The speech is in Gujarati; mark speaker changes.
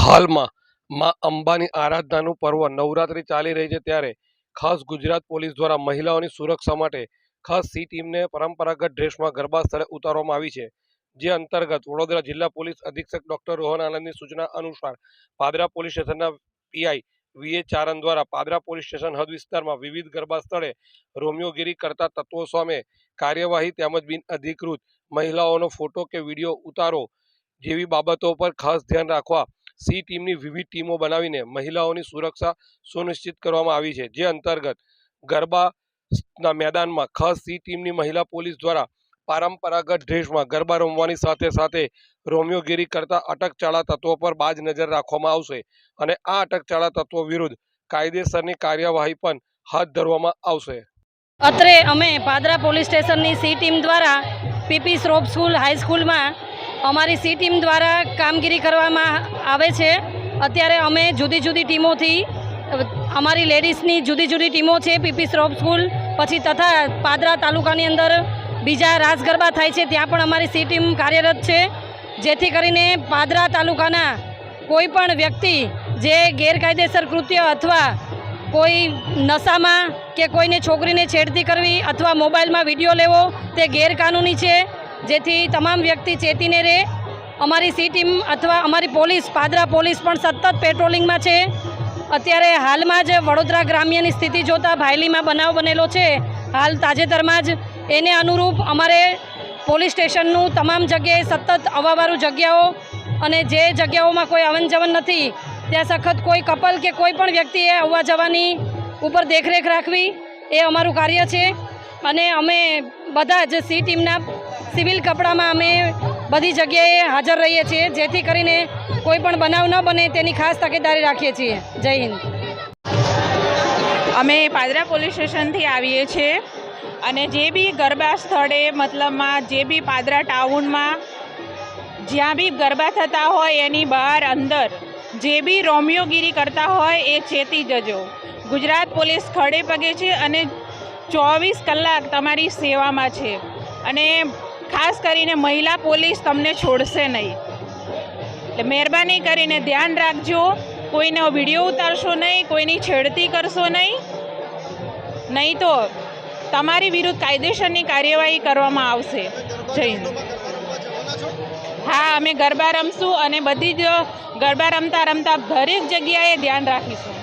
Speaker 1: હાલમાં માં અંબાની આરાધનાનું પર્વ નવરાત્રિ ચાલી રહી છે ત્યારે ખાસ ગુજરાત પોલીસ દ્વારા મહિલાઓની સુરક્ષા માટે ખાસ સી ટીમને પરંપરાગત ડ્રેસમાં ગરબા સ્થળે ઉતારવામાં આવી છે. જે અંતર્ગત વડોદરા જિલ્લા પોલીસ અધિક્ષક ડોક્ટર રોહન આનંદની સૂચના અનુસાર પાદરા પોલીસ સ્ટેશનના પીઆઈ વીએ ચારણ દ્વારા પાદરા પોલીસ સ્ટેશન હદ વિસ્તારમાં વિવિધ ગરબા સ્થળે રોમિયોગીરી કરતા તત્વો સામે કાર્યવાહી તેમજ બિનઅધિકૃત મહિલાઓનો ફોટો કે વીડિયો ઉતારો જેવી બાબતો પર ખાસ ધ્યાન રાખવા સી ટીમની વિવિધ ટીમો બનાવીને મહિલાઓની સુરક્ષા સુનિશ્ચિત કરવામાં આવી છે. જે અંતર્ગત ગરબાના મેદાનમાં ખાસ સી ટીમની મહિલા પોલીસ દ્વારા પરંપરાગત ડ્રેસમાં ગરબા રમવાની સાથે સાથે રોમિયોગીરી કરતા અટકચાળા તત્વો પર બાજ નજર રાખવામાં આવશે અને આ અટકચાળા તત્વો વિરુદ્ધ કાયદેસરની કાર્યવાહી પણ હાથ ધરવામાં આવશે.
Speaker 2: અત્રે અમે પાદરા પોલીસ સ્ટેશનની સી ટીમ દ્વારા પીપી શ્રોપ સ્કૂલ હાઈસ્કૂલમાં અમારી સી ટીમ દ્વારા કામગીરી કરવામાં આવે છે. અત્યારે અમે જુદી જુદી ટીમોથી, અમારી લેડીઝની જુદી જુદી ટીમો છે, પીપી શ્રોપ સ્કૂલ, પછી તથા પાદરા તાલુકાની અંદર બીજા રાસ ગરબા થાય છે, ત્યાં પણ અમારી સી ટીમ કાર્યરત છે. જેથી કરીને પાદરા તાલુકાના કોઈપણ વ્યક્તિ જે ગેરકાયદેસર કૃત્ય અથવા કોઈ નશામાં કે કોઈને છોકરીને છેડતી કરવી અથવા મોબાઈલમાં વીડિયો લેવો તે ગેરકાનૂની છે. જેથી તમામ વ્યક્તિ ચેતીને રહે. અમારી સી ટીમ અથવા અમારી પોલીસ, પાદરા પોલીસ પણ સતત પેટ્રોલિંગમાં છે. અત્યારે હાલમાં જ વડોદરા ગ્રામ્યની સ્થિતિ જોતાં ભાયલીમાં બનાવ બનેલો છે. હાલ તાજેતરમાં જ એને અનુરૂપ અમારે પોલીસ સ્ટેશનનું તમામ જગ્યાએ સતત અવાવારું જગ્યાઓ અને જે જગ્યાઓમાં કોઈ આવન જવન નથી, ત્યાં સખત કોઈ કપલ કે કોઈ પણ વ્યક્તિએ આવવા જવાની ઉપર દેખરેખ રાખવી એ અમારું કાર્ય છે. અને અમે બધા જ સી ટીમના સિવિલ કપડામાં અમે બધી જગ્યાએ હાજર રહીએ છીએ, જેથી કરીને કોઈ પણ બનાવ ન બને તેની ખાસ તકેદારી રાખીએ છીએ. જય હિન્દ.
Speaker 3: અમે પાદરા પોલીસ સ્ટેશનથી આવીએ છીએ અને જે બી ગરબા સ્થળે, મતલબમાં જે બી પાદરા ટાઉનમાં જ્યાં બી ગરબા થતા હોય એની બહાર અંદર જે બી રોમિયોગીરી કરતા હોય એ ચેતી જજો. ગુજરાત પોલીસ ખડે પગે છે અને ચોવીસ કલાક તમારી સેવામાં છે. અને ખાસ કરીને મહિલા પોલીસ તમને છોડશે નહીં. એટલે મહેરબાની કરીને ધ્યાન રાખજો, કોઈનો વીડિયો ઉતારશો નહીં, કોઈની છેડતી કરશો નહીં. નહીં તો તમારી વિરુદ્ધ કાયદેસરની કાર્યવાહી કરવામાં આવશે. જઈને હા, અમે ગરબા રમશું અને બધી જ ગરબા રમતા રમતા દરેક જગ્યાએ ધ્યાન રાખીશું.